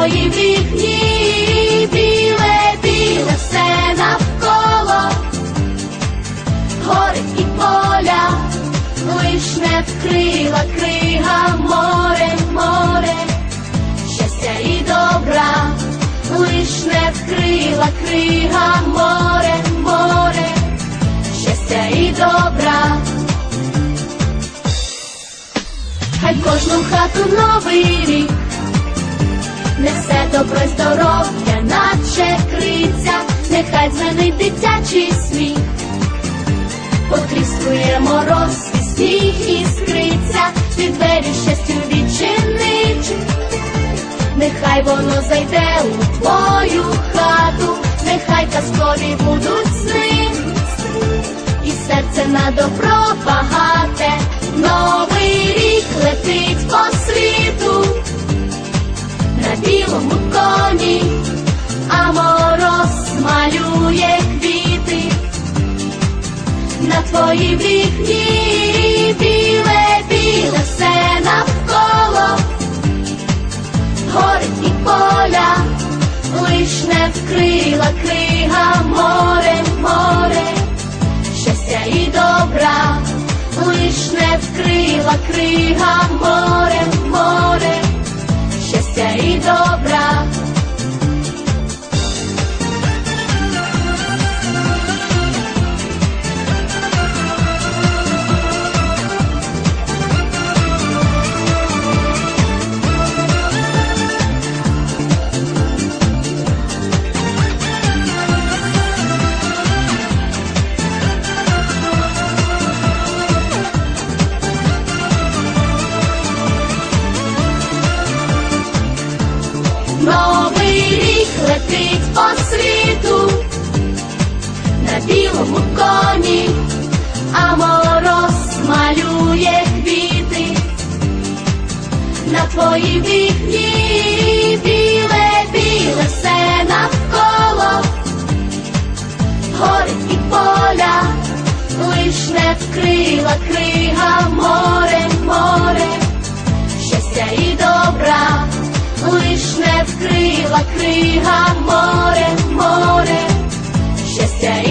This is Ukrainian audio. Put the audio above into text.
твоїм вікні біле, біле все навколо, гори і поля, лиш не вкрила крига море, море, щастя і добра, лиш не вкрила крига море, море, щастя і добра. Хай кожну хату новий рік несе добро й здоров'я, наче криця, нехай дзвенить дитячий сміх, потріскує мороз, і сніг іскриться, ти двері щастю відчинить, нехай воно зайде у твою твоїм вікні біле, біле все навколо, горить і поля, лиш не вкрила крига море, море, щастя і добра, лиш не вкрила крига море, летить по світу на білому коні, а мороз малює квіти. На твоїм вікні біле, біле все навколо, гори і поля, лиш не вкрила крига крига море, море, щастя.